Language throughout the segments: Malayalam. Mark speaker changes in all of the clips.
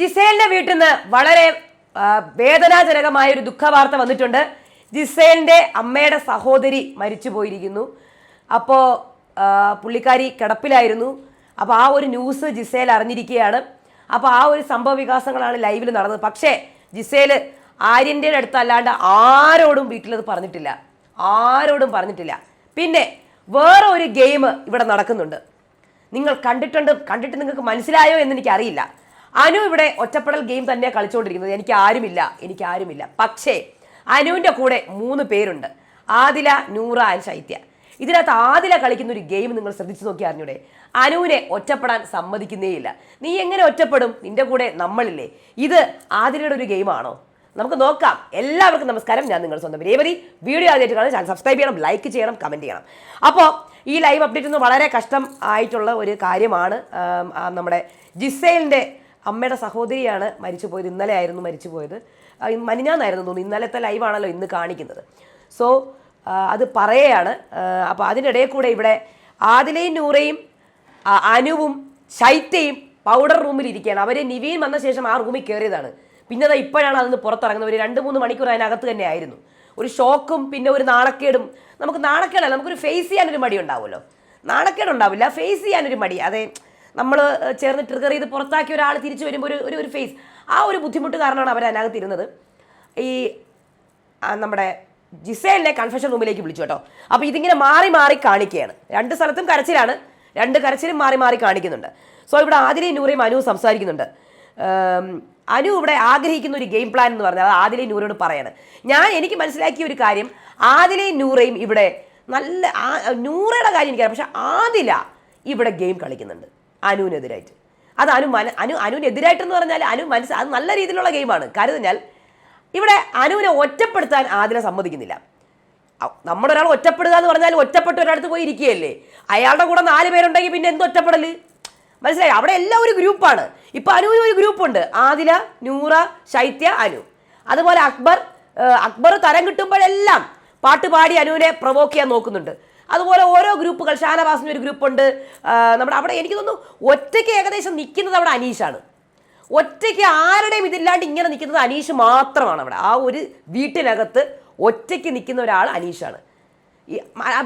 Speaker 1: ജിസേലിന്റെ വീട്ടിൽ നിന്ന് വളരെ വേദനാജനകമായ ഒരു ദുഃഖവാർത്ത വന്നിട്ടുണ്ട്. ജിസേലിന്റെ അമ്മയുടെ സഹോദരി മരിച്ചു പോയിരിക്കുന്നു അപ്പോൾ പുള്ളിക്കാരി കിടപ്പിലായിരുന്നു. അപ്പോൾ ആ ഒരു ന്യൂസ് ജിസേൽ അറിഞ്ഞിരിക്കുകയാണ്. അപ്പോൾ ആ ഒരു സംഭവ വികാസങ്ങളാണ് ലൈവിൽ നടന്നത്. പക്ഷേ ജിസേൽ ആര്യന്റെ അടുത്ത് അല്ലാണ്ട് ആരോടും വീട്ടിലത് പറഞ്ഞിട്ടില്ല. ആരോടും പറഞ്ഞിട്ടില്ല. പിന്നെ വേറെ ഒരു ഗെയിം ഇവിടെ നടക്കുന്നുണ്ട്. നിങ്ങൾ കണ്ടിട്ടുണ്ട് കണ്ടിട്ട് നിങ്ങൾക്ക് മനസ്സിലായോ എന്ന് എനിക്കറിയില്ല. അനു ഇവിടെ ഒറ്റപ്പെടൽ ഗെയിം തന്നെ കളിച്ചുകൊണ്ടിരിക്കുന്നത് എനിക്ക് ആരുമില്ല. എനിക്ക് ആരുമില്ല. പക്ഷേ അനുവിന്റെ കൂടെ മൂന്ന് പേരുണ്ട്. ആദില നൂറ ആൻഡ് ശൈത്യ. ഇതിനകത്ത് ആദില കളിക്കുന്ന ഒരു ഗെയിം നിങ്ങൾ ശ്രദ്ധിച്ചു നോക്കി അറിഞ്ഞൂടെ? അനുവിനെ ഒറ്റപ്പെടാൻ സമ്മതിക്കുന്നേയില്ല. നീ എങ്ങനെ ഒറ്റപ്പെടും? നിന്റെ കൂടെ നമ്മളില്ലേ? ഇത് ആദിലയുടെ ഒരു ഗെയിമാണോ? നമുക്ക് നോക്കാം. എല്ലാവർക്കും നമസ്കാരം. ഞാൻ നിങ്ങളുടെ സ്വന്തം രേവതി. വീഡിയോ ആദ്യമായിട്ട് കാണാൻ ചാനൽ സബ്സ്ക്രൈബ് ചെയ്യണം ലൈക്ക് ചെയ്യണം കമന്റ് ചെയ്യണം. അപ്പോൾ ഈ ലൈവ് അപ്ഡേറ്റ് ഒന്ന് വളരെ കഷ്ടം ആയിട്ടുള്ള ഒരു കാര്യമാണ്. നമ്മുടെ ജിസേലിന്റെ അമ്മയുടെ സഹോദരിയാണ് മരിച്ചു പോയത് ഇന്നലെ ആയിരുന്നു മരിച്ചു പോയത് മനിഞ്ഞാന്നായിരുന്നു തോന്നുന്നു. ഇന്നലത്തെ ലൈവാണല്ലോ ഇന്ന് കാണിക്കുന്നത്. സോ അത് പറയുകയാണ് അപ്പോൾ അതിനിടയിൽ കൂടെ ഇവിടെ ആദിലയും നൂറയും അനുവും ശൈത്യയും പൗഡർ റൂമിൽ ഇരിക്കുകയാണ്. അവർ നിവീൻ വന്ന ശേഷം ആ റൂമിൽ കയറിയതാണ്. പിന്നെ അതാ ഇപ്പോഴാണ് അതിന് പുറത്തിറങ്ങുന്നത്. ഒരു രണ്ട് മൂന്ന് മണിക്കൂർ അതിനകത്ത് തന്നെ ആയിരുന്നു ഒരു ഷോക്കും പിന്നെ ഒരു നാണക്കേടും. നമുക്ക് നാണക്കേടല്ല നമുക്കൊരു ഫേസ് ചെയ്യാനൊരു മടി ഉണ്ടാവുമല്ലോ. നാണക്കേട് ഉണ്ടാവില്ല ഫേസ് ചെയ്യാനൊരു മടി. അതെ നമ്മൾ ചേർന്ന് ട്രിഗർ ചെയ്ത് പുറത്താക്കി ഒരാൾ തിരിച്ചു വരുമ്പോൾ ഒരു ഒരു ഒരു ഫേസ് ആ ഒരു ബുദ്ധിമുട്ട് കാരണമാണ് അവർ അതിനകത്ത് ഇരുന്നത് ഈ നമ്മുടെ ജിസേലിനെ കൺഫെഷൻ റൂമിലേക്ക് വിളിച്ചു കേട്ടോ. അപ്പോൾ ഇതിങ്ങനെ മാറി മാറി കാണിക്കുകയാണ്. രണ്ട് സ്ഥലത്തും കരച്ചിലാണ്. രണ്ട് കരച്ചിലും മാറി മാറി കാണിക്കുന്നുണ്ട്. സോ ഇവിടെ ആദിലയും നൂറയും അനു സംസാരിക്കുന്നുണ്ട്. അനു ഇവിടെ ആഗ്രഹിക്കുന്ന ഒരു ഗെയിം പ്ലാൻ എന്ന് പറഞ്ഞാൽ അത് ആദിലയും നൂറയോട് പറയാണ്. ഞാൻ എനിക്ക് മനസ്സിലാക്കിയ ഒരു കാര്യം ആദിലയും നൂറയും ഇവിടെ നല്ല നൂറയുടെ കാര്യം എനിക്കറിയാം. പക്ഷെ ആദില ഇവിടെ ഗെയിം കളിക്കുന്നുണ്ട്. അനുവിനെതിരായിട്ട്. അത് അനു മന അനു അനുവിനെതിരായിട്ടെന്ന് പറഞ്ഞാൽ അനു മനസ്സ് അത് നല്ല രീതിയിലുള്ള ഗെയിമാണ്. കരുതഞ്ഞാൽ ഇവിടെ അനുവിനെ ഒറ്റപ്പെടുത്താൻ ആദില സമ്മതിക്കുന്നില്ല. നമ്മുടെ ഒരാൾ ഒറ്റപ്പെടുക എന്ന് പറഞ്ഞാൽ ഒറ്റപ്പെട്ട ഒരിടത്ത് പോയി ഇരിക്കുകയല്ലേ? അയാളുടെ കൂടെ നാല് പേരുണ്ടെങ്കിൽ പിന്നെ എന്ത് ഒറ്റപ്പെടൽ മനസ്സിലായി? അവിടെ എല്ലാം ഒരു ഗ്രൂപ്പാണ്. ഇപ്പൊ അനുവിന് ഒരു ഗ്രൂപ്പുണ്ട്. ആദില നൂറ ശൈത്യ അനു. അതുപോലെ അക്ബർ അക്ബർ തരം കിട്ടുമ്പോഴെല്ലാം പാട്ട് പാടി അനുവിനെ പ്രൊവോക്ക് ചെയ്യാൻ നോക്കുന്നുണ്ട്. അതുപോലെ ഓരോ ഗ്രൂപ്പുകൾ ഷാനവാസിന് ഒരു ഗ്രൂപ്പുണ്ട്. നമ്മുടെ അവിടെ എനിക്ക് തോന്നുന്നു ഒറ്റയ്ക്ക് ഏകദേശം നിൽക്കുന്നത് അവിടെ അനീഷാണ്. ഒറ്റയ്ക്ക് ആരുടെയും ഇതില്ലാണ്ട് ഇങ്ങനെ നിൽക്കുന്നത് അനീഷ് മാത്രമാണ് അവിടെ. ആ ഒരു വീട്ടിനകത്ത് ഒറ്റയ്ക്ക് നിൽക്കുന്ന ഒരാൾ അനീഷാണ്.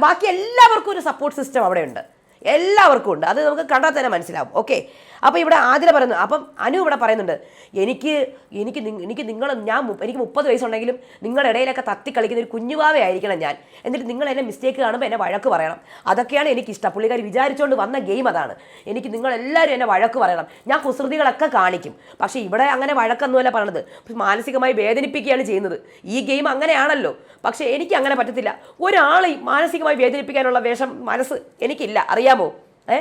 Speaker 1: ബാക്കി എല്ലാവർക്കും ഒരു സപ്പോർട്ട് സിസ്റ്റം അവിടെ ഉണ്ട് എല്ലാവർക്കും ഉണ്ട്. അത് നമുക്ക് കണ്ടാൽ തന്നെ മനസ്സിലാവും. ഓക്കെ അപ്പോൾ ഇവിടെ ആതിര പറയുന്നു. അപ്പം അനു ഇവിടെ പറയുന്നുണ്ട് എനിക്ക് എനിക്ക് എനിക്ക് നിങ്ങൾ ഞാൻ എനിക്ക് മുപ്പത് വയസ്സുണ്ടെങ്കിലും നിങ്ങളുടെ ഇടയിലൊക്കെ തത്തി കളിക്കുന്ന ഒരു കുഞ്ഞുവാവയായിരിക്കണം ഞാൻ. എന്നിട്ട് നിങ്ങൾ എന്നെ മിസ്റ്റേക്ക് കാണുമ്പോൾ എന്നെ വഴക്ക് പറയണം. അതൊക്കെയാണ് എനിക്ക് ഇഷ്ടം പുള്ളിക്കാർ വിചാരിച്ചുകൊണ്ട് വന്ന ഗെയിം അതാണ്. എനിക്ക് നിങ്ങൾ എല്ലാവരും എന്നെ വഴക്ക് പറയണം. ഞാൻ കുസൃതികളൊക്കെ കാണിക്കും. പക്ഷേ ഇവിടെ അങ്ങനെ വഴക്കൊന്നുമല്ല പറയണത്. മാനസികമായി വേദനിപ്പിക്കുകയാണ് ചെയ്യുന്നത്. ഈ ഗെയിം അങ്ങനെയാണല്ലോ. പക്ഷേ എനിക്ക് അങ്ങനെ പറ്റത്തില്ല. ഒരാളെ മാനസികമായി വേദനിപ്പിക്കാനുള്ള വേഷം മനസ്സ് എനിക്കില്ല. അറിയാമോ? ഏ?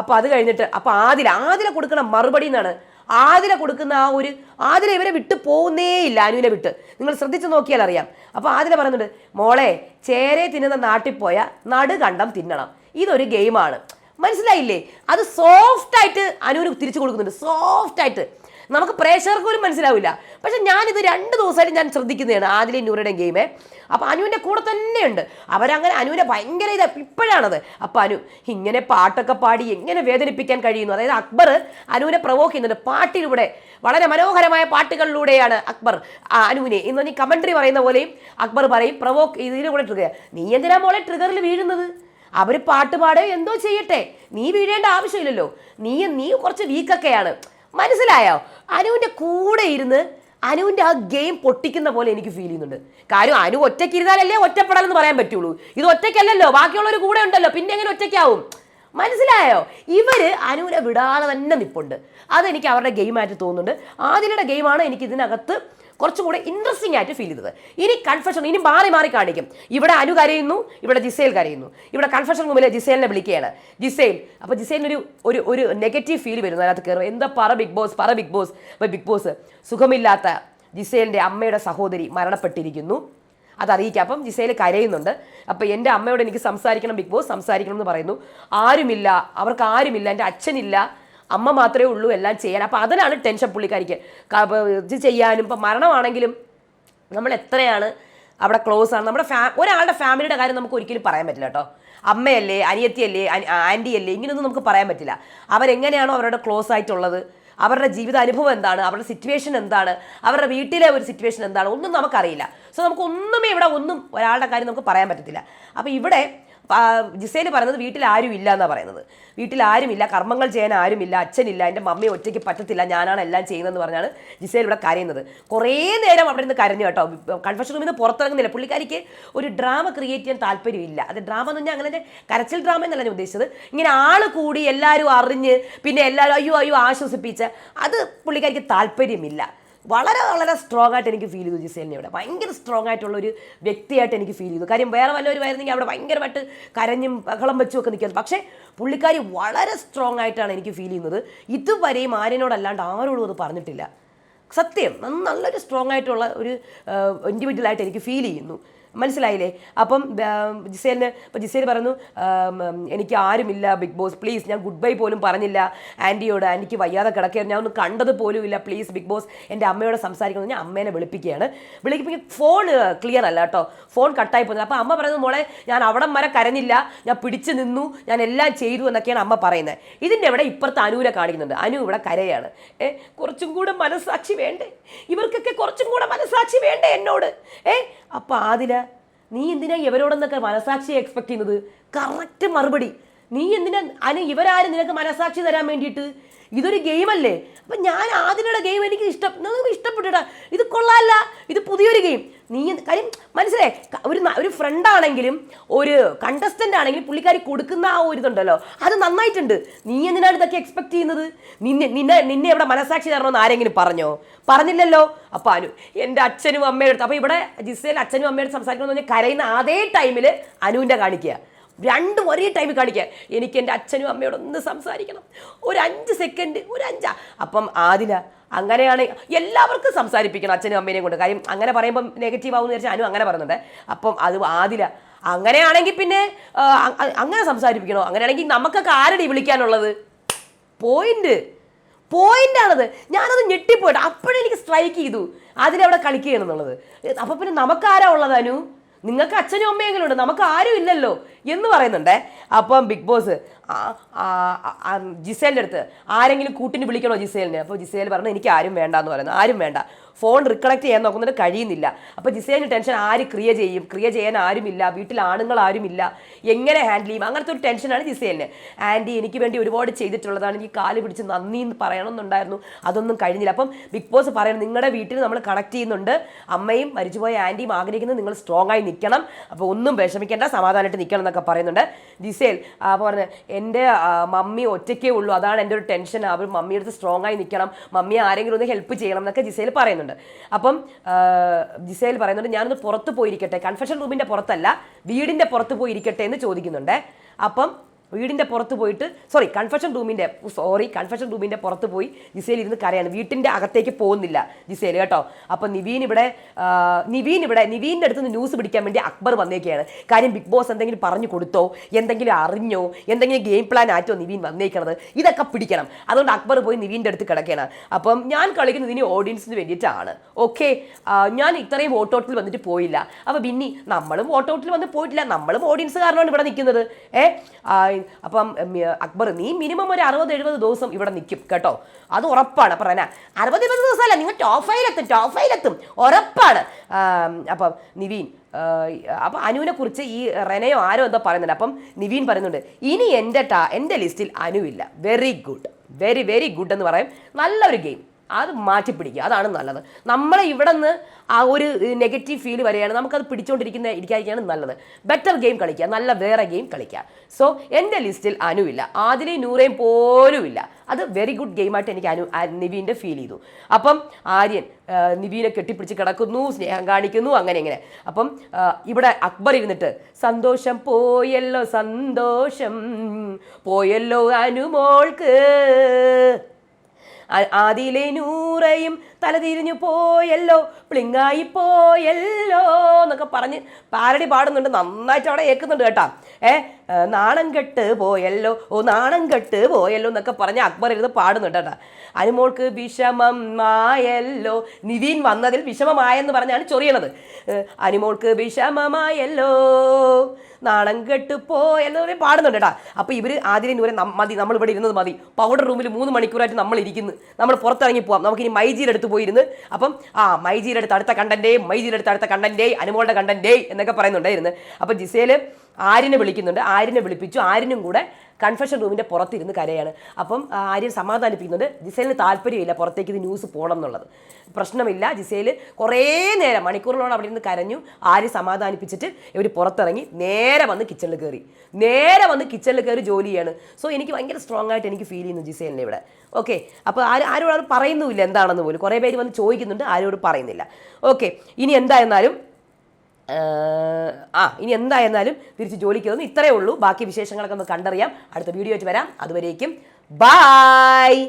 Speaker 1: അപ്പോൾ അത് കഴിഞ്ഞിട്ട് അപ്പോൾ ആദില ആദില കൊടുക്കുന്ന മറുപടി എന്നാണ്. ആദില കൊടുക്കുന്ന ആ ഒരു ആദില ഇവരെ വിട്ട് പോകുന്നേ ഇല്ല അനുവിനെ വിട്ട്. നിങ്ങൾ ശ്രദ്ധിച്ചു നോക്കിയാൽ അറിയാം. അപ്പോൾ ആദില പറയുന്നുണ്ട് മോളെ ചേരെ തിന്നുന്ന നാട്ടിൽ പോയ നടുകണ്ടം തിന്നണം. ഇതൊരു ഗെയിമാണ്. മനസ്സിലായില്ലേ? അത് സോഫ്റ്റ് ആയിട്ട് അനുവിന് തിരിച്ചു കൊടുക്കുന്നുണ്ട്. സോഫ്റ്റ് ആയിട്ട്. നമുക്ക് പ്രേക്ഷകർക്ക് പോലും മനസ്സിലാവില്ല. പക്ഷെ ഞാനിത് രണ്ട് ദിവസമായിട്ട് ഞാൻ ശ്രദ്ധിക്കുന്നതാണ് ആദിലെ നൂറയുടെ ഗെയിമേ അപ്പോൾ അനുവിന്റെ കൂടെ തന്നെയുണ്ട് അവരങ്ങനെ അനുവിനെ ഭയങ്കര ഇത് ഇപ്പോഴാണത്. അപ്പോൾ അനു ഇങ്ങനെ പാട്ടൊക്കെ പാടി എങ്ങനെ വേദനിപ്പിക്കാൻ കഴിയുന്നു? അതായത് അക്ബർ അനുവിനെ പ്രവോക്ക് ചെയ്യുന്നുണ്ട്. പാട്ടിലൂടെ വളരെ മനോഹരമായ പാട്ടുകളിലൂടെയാണ് അക്ബർ അനുവിനെ. ഇന്ന് നീ കമൻട്രി പറയുന്ന പോലെയും അക്ബർ പറയും പ്രവോക്ക് ഇതിലൂടെ ട്രിഗർ നീ എന്തിനാ മോളെ ട്രിഗറിൽ വീഴുന്നത്? അവർ പാട്ട് പാടുകയോ എന്തോ ചെയ്യട്ടെ. നീ വീഴേണ്ട ആവശ്യമില്ലല്ലോ. നീ നീ കുറച്ച് വീക്കൊക്കെയാണ് മനസ്സിലായോ? അനുവിന്റെ കൂടെ ഇരുന്ന് അനുവിന്റെ ആ ഗെയിം പൊട്ടിക്കുന്ന പോലെ എനിക്ക് ഫീൽ ചെയ്യുന്നുണ്ട്. കാര്യം അനു ഒറ്റയ്ക്ക് ഇരുന്നാലല്ലേ ഒറ്റപ്പെടലെന്ന് പറയാൻ പറ്റുള്ളൂ. ഇത് ഒറ്റയ്ക്കല്ലല്ലോ ബാക്കിയുള്ളവർ കൂടെ ഉണ്ടല്ലോ പിന്നെ എങ്ങനെ ഒറ്റയ്ക്കാവും? മനസ്സിലായോ? ഇവർ അനുവിനെ വിടാതെ തന്നെ നിപ്പുണ്ട്. അതെനിക്ക് അവരുടെ ഗെയിമായിട്ട് തോന്നുന്നുണ്ട്. ആദിലയുടെ ഗെയിമാണ് എനിക്ക് ഇതിനകത്ത് കുറച്ചും കൂടെ ഇൻട്രസ്റ്റിംഗ് ആയിട്ട് ഫീൽ ചെയ്തത്. ഇനി കൺഫെഷൻ ഇനി മാറി മാറി കാണിക്കും. ഇവിടെ അനു കരയുന്നു ഇവിടെ ജിസേൽ കരയുന്നു. ഇവിടെ കൺഫെഷൻ റൂമിൽ ജിസേലിനെ വിളിക്കുകയാണ്. ജിസേൽ അപ്പോൾ ജിസേലിനൊരു ഒരു ഒരു നെഗറ്റീവ് ഫീൽ വരുന്നു അതിനകത്ത് കയറും എന്താ പറ ബിഗ് ബോസ് പറ ബിഗ് ബോസ് ബിഗ് ബോസ് സുഖമില്ലാത്ത ജിസേലിന്റെ അമ്മയുടെ സഹോദരി മരണപ്പെട്ടിരിക്കുന്നു. അതറിയിക്കാം. അപ്പം ജിസയിൽ കരയുന്നുണ്ട്. അപ്പോൾ എന്റെ അമ്മയോട് എനിക്ക് സംസാരിക്കണം ബിഗ് ബോസ് സംസാരിക്കണം എന്ന് പറയുന്നു. ആരുമില്ല അവർക്ക് ആരുമില്ല എന്റെ അച്ഛനില്ല. അമ്മ മാത്രമേ ഉള്ളൂ എല്ലാം ചെയ്യാൻ. അപ്പോൾ അതിനാണ് ടെൻഷൻ പുള്ളിക്കാരിക്ക്. ഇത് ചെയ്യാനും ഇപ്പം മരണമാണെങ്കിലും നമ്മൾ എത്രയാണ് അവിടെ ക്ലോസ് ആണ്. നമ്മുടെ ഫാ ഒരാളുടെ ഫാമിലിയുടെ കാര്യം നമുക്ക് ഒരിക്കലും പറയാൻ പറ്റില്ല കേട്ടോ. അമ്മയല്ലേ അനിയത്തിയല്ലേ ആന്റി അല്ലേ ഇങ്ങനെയൊന്നും നമുക്ക് പറയാൻ പറ്റില്ല. അവരെങ്ങനെയാണോ അവരുടെ ക്ലോസ് ആയിട്ടുള്ളത്? അവരുടെ ജീവിത അനുഭവം എന്താണ്? അവരുടെ സിറ്റുവേഷൻ എന്താണ്? അവരുടെ വീട്ടിലെ ഒരു സിറ്റുവേഷൻ എന്താണ്? ഒന്നും നമുക്കറിയില്ല. സോ നമുക്ക് ഒന്നുമേ ഇവിടെ ഒന്നും ഒരാളുടെ കാര്യം നമുക്ക് പറയാൻ പറ്റത്തില്ല. അപ്പോൾ ഇവിടെ ജിസേൽ പറയുന്നത് വീട്ടിൽ ആരും ഇല്ല എന്നാണ് പറയുന്നത്. വീട്ടിൽ ആരുമില്ല കർമ്മങ്ങൾ ചെയ്യാൻ ആരുമില്ല അച്ഛനില്ല എന്റെ മമ്മി ഒറ്റയ്ക്ക് പറ്റത്തില്ല ഞാനാണ് എല്ലാം ചെയ്യുന്നതെന്ന് പറഞ്ഞാണ് ജിസേൽ ഇവിടെ കരയുന്നത് കുറേ നേരം അവിടെ നിന്ന് കരഞ്ഞു കേട്ടോ. കൺഫെഷൻ റൂമിൽ നിന്ന് പുറത്തിറങ്ങുന്നില്ല. പുള്ളിക്കാരിക്ക് ഒരു ഡ്രാമ ക്രിയേറ്റ് ചെയ്യാൻ താല്പര്യമില്ല. അത് ഡ്രാമ എന്ന് പറഞ്ഞാൽ അങ്ങനെ കരച്ചിൽ ഡ്രാമ എന്നല്ല ഞാൻ ഉദ്ദേശിച്ചത്. ഇങ്ങനെ ആൾ കൂടി എല്ലാവരും അറിഞ്ഞ് പിന്നെ എല്ലാവരും അയ്യോ അയ്യോ ആശ്വസിപ്പിച്ച് അത് പുള്ളിക്കാരിക്ക് താല്പര്യമില്ല. വളരെ വളരെ സ്ട്രോങ് ആയിട്ട് എനിക്ക് ഫീൽ ചെയ്തു ജിസേലിനെ ഇവിടെ. ഭയങ്കര സ്ട്രോങ് ആയിട്ടുള്ള ഒരു വ്യക്തിയായിട്ട് എനിക്ക് ഫീൽ ചെയ്തു. കാര്യം വേറെ വല്ലവരും ആയിരുന്നെങ്കിൽ അവിടെ ഭയങ്കരമായിട്ട് കരഞ്ഞും ബഹളം വെച്ചും ഒക്കെ നിൽക്കുന്നത് പക്ഷേ പുള്ളിക്കാരി വളരെ സ്ട്രോങ് ആയിട്ടാണ് എനിക്ക് ഫീൽ ചെയ്യുന്നത്. ഇതുവരെയും ആര്യനോടല്ലാണ്ട് ആരോടും അത് പറഞ്ഞിട്ടില്ല. സത്യം നല്ലൊരു സ്ട്രോങ് ആയിട്ടുള്ള ഒരു ഇൻഡിവിജ്വലായിട്ട് എനിക്ക് ഫീൽ ചെയ്യുന്നു. മനസ്സിലായില്ലേ? അപ്പം ജിസേലിന് ഇപ്പം ജിസേൽ പറഞ്ഞു എനിക്ക് ആരുമില്ല ബിഗ് ബോസ് പ്ലീസ് ഞാൻ ഗുഡ് ബൈ പോലും പറഞ്ഞില്ല. ആന്റിയോട് ആന്റിക്ക് വയ്യാതെ കിടക്കുകയാണ് ഞാൻ ഒന്ന് കണ്ടത് പോലും ഇല്ല പ്ലീസ് ബിഗ് ബോസ് എന്റെ അമ്മയോട് സംസാരിക്കുന്നത് ഞാൻ അമ്മേനെ വിളിപ്പിക്കുകയാണ്. വിളിക്കുമ്പോൾ ഫോൺ ക്ലിയർ അല്ല കേട്ടോ. ഫോൺ കട്ടായി പോകുന്നത് അപ്പോൾ അമ്മ പറയുന്നത് മോളെ ഞാൻ അവിടം വരെ കരഞ്ഞില്ല. ഞാൻ പിടിച്ചു നിന്നു. ഞാൻ എല്ലാം ചെയ്തു എന്നൊക്കെയാണ് അമ്മ പറയുന്നത്. ഇതിന്റെ ഇവിടെ ഇപ്പുറത്ത് അനുവിനെ കാണിക്കുന്നുണ്ട്. അനു ഇവിടെ കരയാണ്. ഏ കുറച്ചും കൂടെ മനസ്സാക്ഷി വേണ്ടേ? ഇവർക്കൊക്കെ കുറച്ചും കൂടെ മനസ്സാക്ഷി വേണ്ടേ എന്നോട്? ഏ അപ്പം ആദില നീ എന്തിനാ ഇവരോടൊന്നൊക്കെ മനസാക്ഷിയെ എക്സ്പെക്ട് ചെയ്യുന്നത്? കറക്റ്റ് മറുപടി. നീ എന്തിനാ അനു ഇവരാരും നിനക്ക് മനസാക്ഷി തരാൻ വേണ്ടിയിട്ട്? ഇതൊരു ഗെയിമല്ലേ അപ്പം ഞാൻ ആദ്യമുള്ള ഗെയിം എനിക്ക് ഇഷ്ടം. നിങ്ങൾക്ക് ഇഷ്ടപ്പെട്ടിട്ടാ. ഇത് കൊള്ളാല്ല. ഇത് പുതിയൊരു ഗെയിം നീ കാര്യം? മനസ്സിലായി? ഒരു ഒരു ഫ്രണ്ട് ആണെങ്കിലും ഒരു കണ്ടസ്റ്റന്റ് ആണെങ്കിലും പുള്ളിക്കാരി കൊടുക്കുന്ന ആ ഒരു ഇതുണ്ടല്ലോ. അത് നന്നായിട്ടുണ്ട്. നീ എന്തിനാണ് ഇതൊക്കെ എക്സ്പെക്ട് ചെയ്യുന്നത്? നിന്നെ നിന്നെ നിന്നെ ഇവിടെ മനസാക്ഷി തരണമെന്ന് ആരെങ്കിലും പറഞ്ഞോ? പറഞ്ഞില്ലല്ലോ? അപ്പൊ അനു എന്റെ അച്ഛനും അമ്മയുടെ അടുത്ത് അപ്പൊ ഇവിടെ ജിസേൽ അച്ഛനും അമ്മയോട് സംസാരിക്കണമെന്ന് പറഞ്ഞാൽ കരയുന്ന അതേ ടൈമിൽ അനുവിന്റെ കാണിക്കുക രണ്ടും ഒരേ ടൈമിൽ കാണിക്കാൻ എനിക്ക് എന്റെ അച്ഛനും അമ്മയോട് ഒന്ന് സംസാരിക്കണം. ഒരു അഞ്ച് സെക്കൻഡ് ഒരു അഞ്ചാ. അപ്പം ആദില അങ്ങനെയാണ് എല്ലാവർക്കും സംസാരിപ്പിക്കണം അച്ഛനും അമ്മേനെയും കൊണ്ട്. കാര്യം അങ്ങനെ പറയുമ്പം നെഗറ്റീവ് ആവും എന്ന് വിചാരിച്ചാൽ അനു അങ്ങനെ പറയുന്നുണ്ട്. അപ്പം അത് ആദില അങ്ങനെയാണെങ്കിൽ പിന്നെ അങ്ങനെ സംസാരിപ്പിക്കണോ? അങ്ങനെയാണെങ്കിൽ നമുക്കൊക്കെ ആരുടെ വിളിക്കാനുള്ളത്? പോയിന്റ് ആണത്. ഞാനത് ഞെട്ടിപ്പോയിട്ട് അപ്പോഴെനിക്ക് സ്ട്രൈക്ക് ചെയ്തു. അതിലവിടെ കളിക്കുകയാണെന്നുള്ളത് അപ്പോൾ അപ്പൊ പിന്നെ നമുക്കാരാ ഉള്ളത് അനു? നിങ്ങൾക്ക് അച്ഛനും അമ്മയെങ്കിലും ഉണ്ട്. നമുക്ക് ആരും ഇല്ലല്ലോ എന്ന് പറയുന്നുണ്ടേ. അപ്പം ബിഗ് ബോസ് ജിസേലിന്റെ അടുത്ത് ആരെങ്കിലും കൂട്ടിന് വിളിക്കണോ ജിസേലിന്? അപ്പോൾ ജിസേൽ പറഞ്ഞു എനിക്ക് ആരും വേണ്ട എന്ന് പറയുന്നത് ആരും വേണ്ട. ഫോൺ റിക്കണക്ട് ചെയ്യാൻ നോക്കുന്നുണ്ട് കഴിയുന്നില്ല. അപ്പോൾ ജിസേലിന് ടെൻഷൻ ആര് ക്രിയ ചെയ്യും? ക്രിയ ചെയ്യാൻ ആരുമില്ല. വീട്ടിൽ ആണുങ്ങൾ ആരുമില്ല. എങ്ങനെ ഹാൻഡിൽ ചെയ്യും? അങ്ങനത്തെ ഒരു ടെൻഷനാണ് ജിസേലിന് ആന്റി എനിക്ക് വേണ്ടി ഒരുപാട് ചെയ്തിട്ടുള്ളതാണ്. എനിക്ക് കാൽ പിടിച്ച് നന്ദി എന്ന് പറയണമെന്നുണ്ടായിരുന്നു. അതൊന്നും കഴിഞ്ഞില്ല. അപ്പം ബിഗ് ബോസ് പറയുന്നത് നിങ്ങളുടെ വീട്ടിൽ നമ്മൾ കണക്ട് ചെയ്യുന്നുണ്ട്. അമ്മയും മരിച്ചുപോയ ആന്റിയും ആഗ്രഹിക്കുന്നത് നിങ്ങൾ സ്ട്രോങ് ആയി നിൽക്കണം. അപ്പോൾ ഒന്നും വിഷമിക്കേണ്ട സമാധാനമായിട്ട് നിൽക്കണം എന്നൊക്കെ പറയുന്നുണ്ട്. ജിസേൽ പറഞ്ഞ് എന്റെ മമ്മി ഒറ്റയ്ക്കേ ഉള്ളൂ. അതാണ് എന്റെ ഒരു ടെൻഷൻ അവർ മമ്മിയുടെ അടുത്ത് സ്ട്രോങ് ആയി നിൽക്കണം. മമ്മിയെ ആരെങ്കിലും ഒന്ന് ഹെൽപ്പ് ചെയ്യണം എന്നൊക്കെ ജിസേൽ പറയുന്നുണ്ട്. അപ്പം ആ, ജിസേൽ പറയുന്നുണ്ട് ഞാനൊന്ന് പുറത്ത് പോയിരിക്കട്ടെ. കൺഫെഷൻ റൂമിന്റെ പുറത്തല്ല വീടിന്റെ പുറത്ത് പോയിരിക്കട്ടെ എന്ന് ചോദിക്കുന്നുണ്ട്. അപ്പം വീടിന്റെ പുറത്ത് പോയിട്ട് സോറി കൺഫെഷൻ റൂമിന്റെ സോറി കൺഫെഷൻ റൂമിന്റെ പുറത്ത് പോയി ജിസേൽ ഇരുന്ന് കരയാണ്. വീട്ടിന്റെ അകത്തേക്ക് പോകുന്നില്ല ജിസേൽ കേട്ടോ. അപ്പോൾ നിവീൻ ഇവിടെ നിവീൻ ഇവിടെ നിവീന്റെ അടുത്ത് ന്യൂസ് പിടിക്കാൻ വേണ്ടി അക്ബർ വന്നേക്കുകയാണ് കാര്യം ബിഗ് ബോസ് എന്തെങ്കിലും പറഞ്ഞു കൊടുത്തോ എന്തെങ്കിലും അറിഞ്ഞോ എന്തെങ്കിലും ഗെയിം പ്ലാൻ ആറ്റോ നിവീൻ വന്നേക്കണത് ഇതൊക്കെ പിടിക്കണം. അതുകൊണ്ട് അക്ബർ പോയി നിവീന്റെ അടുത്ത് കിടക്കുകയാണ് അപ്പം ഞാൻ കളിക്കുന്നത് ഇനി ഓഡിയൻസിന് വേണ്ടിയിട്ടാണ്. ഓക്കെ ഞാൻ ഇത്രയും വോട്ടൗട്ടിൽ വന്നിട്ട് പോയില്ല. അപ്പോൾ ബിന്നി നമ്മളും വോട്ടൗട്ടിൽ വന്ന് പോയിട്ടില്ല. നമ്മളും ഓഡിയൻസ് കാരണമാണ് ഇവിടെ നിൽക്കുന്നത്. ഏ? അപ്പം അക്ബർ നീ മിനിമം ഒരു അറുപത് എഴുപത് ദിവസം ഇവിടെ നിൽക്കും കേട്ടോ? അത് ഉറപ്പാണ്. അപ്പം റന അറുപത് എഴുപത് ദിവസമല്ല നിങ്ങൾ ടോപ്പ് ഫൈവിലെത്തും ടോപ്പ് ഉറപ്പാണ്. അപ്പം നിവീൻ അപ്പം അനുവിനെ കുറിച്ച് ഈ റെനയോ ആരോ എന്തോ പറയുന്നുണ്ട്. അപ്പം നിവീൻ പറയുന്നുണ്ട് ഇനി എന്റെ ടാ എന്റെ ലിസ്റ്റിൽ അനുവില്ല very good very very good എന്ന് പറയും. നല്ലൊരു ഗെയിം അത് മാറ്റിപ്പിടിക്കുക അതാണ് നല്ലത്. നമ്മളെ ഇവിടെ നിന്ന് ആ ഒരു നെഗറ്റീവ് ഫീൽ വരികയാണ് നമുക്കത് പിടിച്ചുകൊണ്ടിരിക്കുന്ന ഇരിക്കാതിരിക്കുകയാണ് നല്ലത്. ബെറ്റർ ഗെയിം കളിക്കുക. നല്ല വേറെ ഗെയിം കളിക്കുക. സോ എന്റെ ലിസ്റ്റിൽ അനുവില്ല. ആദിലെയും നൂറേയും പോലുമില്ല അത് വെരി ഗുഡ് ഗെയിമായിട്ട് എനിക്ക് അനു നിവീന്റെ ഫീൽ ചെയ്തു. അപ്പം ആര്യൻ നിവീനെ കെട്ടിപ്പിടിച്ച് കിടക്കുന്നു സ്നേഹം കാണിക്കുന്നു അങ്ങനെ ഇങ്ങനെ. അപ്പം ഇവിടെ അക്ബർ ഇരുന്നിട്ട് സന്തോഷം പോയല്ലോ സന്തോഷം പോയല്ലോ അനുമോൾക്ക്. ആ- ആദിലെ നൂറയും തലതിരിഞ്ഞു പോയല്ലോ പ്ലിങ്ങായി പോയല്ലോ എന്നൊക്കെ പറഞ്ഞ് പാരടി പാടുന്നുണ്ട്. നന്നായിട്ട് അവിടെ കേൾക്കുന്നുണ്ട് കേട്ടാ. ഏ ആ, നാണം കെട്ട് പോയല്ലോ. ഓ നാണം കെട്ട് പോയല്ലോ എന്നൊക്കെ പറഞ്ഞ് അക്ബർ ഇരുന്ന് പാടുന്നുണ്ട് കേട്ടോ. അനുമോൾക്ക് വിഷമം ആയല്ലോ. നിവീൻ വന്നതിൽ വിഷമമായെന്ന് പറഞ്ഞാണ് ചൊറിയണത്. അനുമോൾക്ക് വിഷമമായല്ലോ. നാണം കെട്ട് പോയല്ലോ പാടുന്നുണ്ട് കേട്ടോ. അപ്പോൾ ഇവർ ആദ്യം ഇവരെ മതി നമ്മൾ ഇവിടെ ഇരുന്നത് മതി. പൗഡർ റൂമിൽ മൂന്ന് മണിക്കൂറായിട്ട് നമ്മൾ ഇരിക്കുന്നു. നമ്മൾ പുറത്തിറങ്ങി പോവാം. നമുക്കിനി മൈജിയുടെ അടുത്ത് പോയിരുന്ന് അപ്പം ആ മൈജിയുടെ അടുത്ത് അടുത്ത കണ്ടന്റേ മൈജിയുടെ അടുത്ത് അടുത്ത കണ്ടന്റേ അനുമോളുടെ കണ്ടന്റേ എന്നൊക്കെ പറയുന്നുണ്ടായിരുന്നു. അപ്പോൾ ജിസേൽ ആര്യനെ വിളിക്കുന്നുണ്ട്. ആര്യനെ വിളിപ്പിച്ചു. ആര്യനും കൂടെ കൺഫെഷൻ റൂമിന്റെ പുറത്തിരുന്ന് കരയാണ്. അപ്പം ആര്യൻ സമാധാനിപ്പിക്കുന്നുണ്ട് ജിസേലിന് താല്പര്യമില്ല പുറത്തേക്ക് ഇത് ന്യൂസ് പോകണം എന്നുള്ളത്. പ്രശ്നമില്ല. ജിസേൽ കുറേ നേരം മണിക്കൂറിനോട് അവിടെ നിന്ന് കരഞ്ഞു. ആര്യ സമാധാനിപ്പിച്ചിട്ട് ഇവർ പുറത്തിറങ്ങി നേരെ വന്ന് കിച്ചണിൽ കയറി നേരെ വന്ന് കിച്ചണിൽ കയറി ജോലി ചെയ്യാണ്. സോ എനിക്ക് ഭയങ്കര സ്ട്രോങ് ആയിട്ട് എനിക്ക് ഫീൽ ചെയ്യുന്നു ജിസേലിനെ ഇവിടെ. ഓക്കെ അപ്പോൾ ആര് ആരോട് ആരും പറയുന്നുമില്ല എന്താണെന്ന് പോലും. കുറേ പേര് വന്ന് ചോദിക്കുന്നുണ്ട് ആരോട് പറയുന്നില്ല. ഓക്കെ ഇനി എന്തായിരുന്നാലും ആ ഇനി എന്തായിരുന്നാലും തിരിച്ച് ജോലിക്ക് തന്നു ഇത്രയേ ഉള്ളൂ. ബാക്കി വിശേഷങ്ങളൊക്കെ ഒന്ന് കണ്ടറിയാം. അടുത്ത വീഡിയോ ആയിട്ട് വരാം. അതുവരേക്കും ബായ്